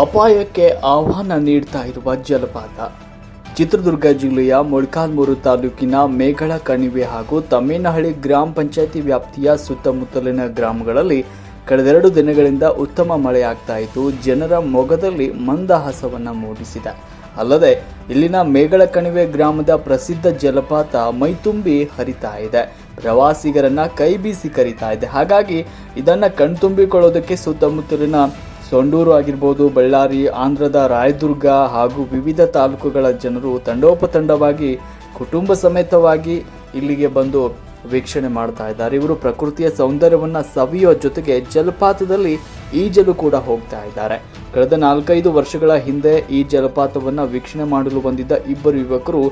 ಅಪಾಯಕ್ಕೆ ಆಹ್ವಾನ ನೀಡ್ತಾ ಇರುವ ಜಲಪಾತ. ಚಿತ್ರದುರ್ಗ ಜಿಲ್ಲೆಯ ಮೊಳಕಾಲ್ಮೂರು ತಾಲೂಕಿನ ಮೇಘಳ ಕಣಿವೆ ಹಾಗೂ ತಮ್ಮೇನಹಳ್ಳಿ ಗ್ರಾಮ ಪಂಚಾಯತಿ ವ್ಯಾಪ್ತಿಯ ಸುತ್ತಮುತ್ತಲಿನ ಗ್ರಾಮಗಳಲ್ಲಿ ಕಳೆದೆರಡು ದಿನಗಳಿಂದ ಉತ್ತಮ ಮಳೆಯಾಗ್ತಾ ಇತ್ತು ಜನರ ಮೊಗದಲ್ಲಿ ಮಂದಹಾಸವನ್ನು ಮೂಡಿಸಿದೆ. ಅಲ್ಲದೆ, ಇಲ್ಲಿನ ಮೇಘಳ ಕಣಿವೆ ಗ್ರಾಮದ ಪ್ರಸಿದ್ಧ ಜಲಪಾತ ಮೈತುಂಬಿ ಹರಿತಾ ಇದೆ. ಪ್ರವಾಸಿಗರನ್ನ ಕೈ ಬೀಸಿ ಕರಿತಾ ಇದೆ. ಹಾಗಾಗಿ ಇದನ್ನ ಕಣ್ತುಂಬಿಕೊಳ್ಳೋದಕ್ಕೆ ಸುತ್ತಮುತ್ತಲಿನ ಸೊಂಡೂರು ಆಗಿರ್ಬೋದು ಬಳ್ಳಾರಿ ಆಂಧ್ರದ ರಾಯದುರ್ಗ ಹಾಗೂ ವಿವಿಧ ತಾಲೂಕುಗಳ ಜನರು ತಂಡೋಪತಂಡವಾಗಿ ಕುಟುಂಬ ಸಮೇತವಾಗಿ ಇಲ್ಲಿಗೆ ಬಂದು ವೀಕ್ಷಣೆ ಮಾಡ್ತಾ ಇದ್ದಾರೆ. ಇವರು ಪ್ರಕೃತಿಯ ಸೌಂದರ್ಯವನ್ನ ಸವಿಯೋ ಜೊತೆಗೆ ಜಲಪಾತದಲ್ಲಿ ಈಜಲು ಕೂಡ ಹೋಗ್ತಾ ಇದ್ದಾರೆ. ಕಳೆದ ನಾಲ್ಕೈದು ವರ್ಷಗಳ ಹಿಂದೆ ಈ ಜಲಪಾತವನ್ನ ವೀಕ್ಷಣೆ ಮಾಡಲು ಬಂದಿದ್ದ ಇಬ್ಬರು ಯುವಕರು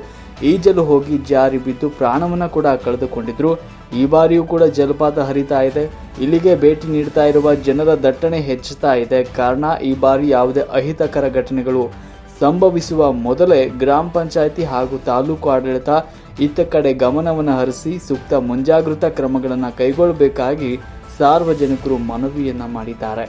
ಈಜಲು ಹೋಗಿ ಜಾರಿ ಬಿದ್ದು ಪ್ರಾಣವನ್ನ ಕೂಡ ಕಳೆದುಕೊಂಡಿದ್ರು. ಈ ಬಾರಿಯೂ ಕೂಡ ಜಲಪಾತ ಹರಿತಾ ಇದೆ. ಇಲ್ಲಿಗೆ ಭೇಟಿ ನೀಡ್ತಾ ಇರುವ ಜನರ ದಟ್ಟಣೆ ಹೆಚ್ಚುತ್ತಾ ಇದೆ. ಕಾರಣ ಈ ಬಾರಿ ಯಾವುದೇ ಅಹಿತಕರ ಘಟನೆಗಳು ಸಂಭವಿಸುವ ಮೊದಲೇ ಗ್ರಾಮ ಪಂಚಾಯಿತಿ ಹಾಗೂ ತಾಲೂಕು ಆಡಳಿತ ಇತ್ತ ಕಡೆ ಗಮನವನ್ನು ಹರಿಸಿ ಸೂಕ್ತ ಮುಂಜಾಗೃತ ಕ್ರಮಗಳನ್ನು ಕೈಗೊಳ್ಳಬೇಕಾಗಿ ಸಾರ್ವಜನಿಕರು ಮನವಿಯನ್ನು ಮಾಡಿದ್ದಾರೆ.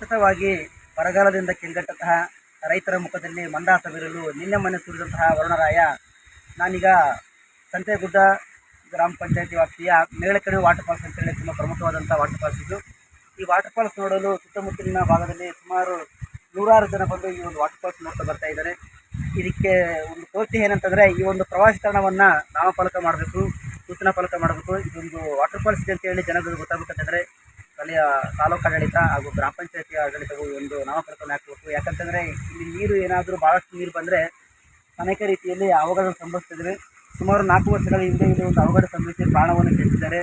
ಸತತವಾಗಿ ಬರಗಾಲದಿಂದ ಕೆಂಗಟ್ಟಂತಹ ರೈತರ ಮುಖದಲ್ಲಿ ಮಂದಾಸವಿರಲು ನಿನ್ನೆ ಮೊನ್ನೆ ಸುರಿದಂತಹ ವರುಣರಾಯ, ನಾನೀಗ ಸಂತೆಗುಡ್ಡ ಗ್ರಾಮ ಪಂಚಾಯತಿ ವ್ಯಾಪ್ತಿಯ ಮೇಳಕಡೆ ವಾಟರ್ ಫಾಲ್ಸ್ ಅಂತೇಳಿ ತುಂಬ ಪ್ರಮುಖವಾದಂಥ ವಾಟರ್ ಫಾಲ್ಸ್ ಇದು. ಈ ವಾಟರ್ ಫಾಲ್ಸ್ ನೋಡಲು ಸುತ್ತಮುತ್ತಲಿನ ಭಾಗದಲ್ಲಿ ಸುಮಾರು ನೂರಾರು ಜನ ಬಂದು ಈ ಒಂದು ವಾಟರ್ ಫಾಲ್ಸ್ ನೋಡ್ತಾ ಬರ್ತಾ ಇದ್ದಾರೆ. ಇದಕ್ಕೆ ಒಂದು ಕೋರ್ತಿ ಏನಂತಂದರೆ, ಈ ಒಂದು ಪ್ರವಾಸಿ ತಾಣವನ್ನು ನಾಮಫಲಕ ಮಾಡಬೇಕು, ಸೂಚನಾ ಫಲಕ ಮಾಡಬೇಕು. ಇದೊಂದು ವಾಟರ್ ಫಾಲ್ಸ್ ಇದೆ ಅಂತೇಳಿ ಜನಗಳಿಗೆ ಗೊತ್ತಾಗಬೇಕಂತಂದರೆ ಸ್ಥಳೀಯ ತಾಲೂಕು ಆಡಳಿತ ಹಾಗೂ ಗ್ರಾಮ ಪಂಚಾಯತಿ ಆಡಳಿತವು ಒಂದು ನಾಮಫಲಕವನ್ನು ಹಾಕಬೇಕು. ಯಾಕಂತಂದರೆ ಇಲ್ಲಿ ನೀರು ಏನಾದರೂ ಭಾಳಷ್ಟು ನೀರು ಬಂದರೆ ಅನೇಕ ರೀತಿಯಲ್ಲಿ ಅವಘಡ ಸಂಭವಿಸ್ತಿದ್ರೆ ಸುಮಾರು ನಾಲ್ಕು ವರ್ಷಗಳ ಹಿಂದೆ ಇಲ್ಲಿ ಒಂದು ಅವಘಡ ಸಂಭವಿಸಿ ಪ್ರಾಣವನ್ನು ತೆಗೆದಿದ್ದಾರೆ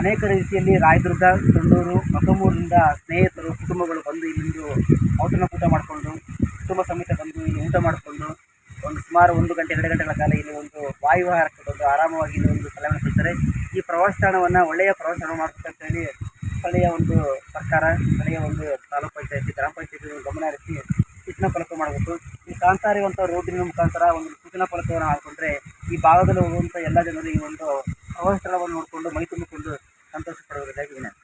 ಅನೇಕ ರೀತಿಯಲ್ಲಿ ರಾಯದುರ್ಗ ಸಂಡೂರು ಮಕಮೂರಿನಿಂದ ಸ್ನೇಹಿತರು, ಕುಟುಂಬಗಳು ಬಂದು ಇಲ್ಲಿಂದು ಔತಣಕೂಟ ಮಾಡಿಕೊಂಡು, ಕುಟುಂಬ ಸಮೇತ ಬಂದು ಇಲ್ಲಿ ಊಟ ಮಾಡಿಕೊಂಡು, ಒಂದು ಸುಮಾರು ಒಂದು ಗಂಟೆ, ಎರಡು ಗಂಟೆಗಳ ಕಾಲ ಇಲ್ಲಿ ಒಂದು ವಾಯುವಿಹಾರಕ್ಕೆ ಬಂದು ಆರಾಮವಾಗಿ ಇಲ್ಲಿ ಒಂದು ಸಲಹೆ ಕೊಡ್ತಾರೆ ಈ ಪ್ರವಾಸ ತಾಣವನ್ನು ಒಳ್ಳೆಯ ಪ್ರವಾಸ ತಾಣ ಮಾಡಬೇಕಂತ ಹೇಳಿ ಸ್ಥಳೀಯ ಒಂದು ಸರ್ಕಾರ, ಸ್ಥಳೀಯ ಒಂದು ತಾಲೂಕು ಪಂಚಾಯತಿ, ಗ್ರಾಮ ಪಂಚಾಯತಿ ಗಮನ ಹರಿಸಿ ಸೂಚನಾ ಫಲಕ ಮಾಡಬೇಕು. ಈ ಕಾಂತಾರಿ ಅಂತ ರೋಡಿನ ಮುಖಾಂತರ ಒಂದು ಸೂಚನಾ ಫಲಕವನ್ನು ಹಾಕೊಂಡ್ರೆ ಈ ಭಾಗದಲ್ಲಿ ಹೋಗುವಂಥ ಎಲ್ಲ ಜನರು ಈ ಒಂದು ಅವಸ್ಥಳವನ್ನು ಸ್ಥಳವನ್ನು ನೋಡಿಕೊಂಡು ಮೈ ತುಂಬಿಕೊಂಡು ಸಂತೋಷ ಪಡುವುದಾಗಿ ವಿನಂತಿ.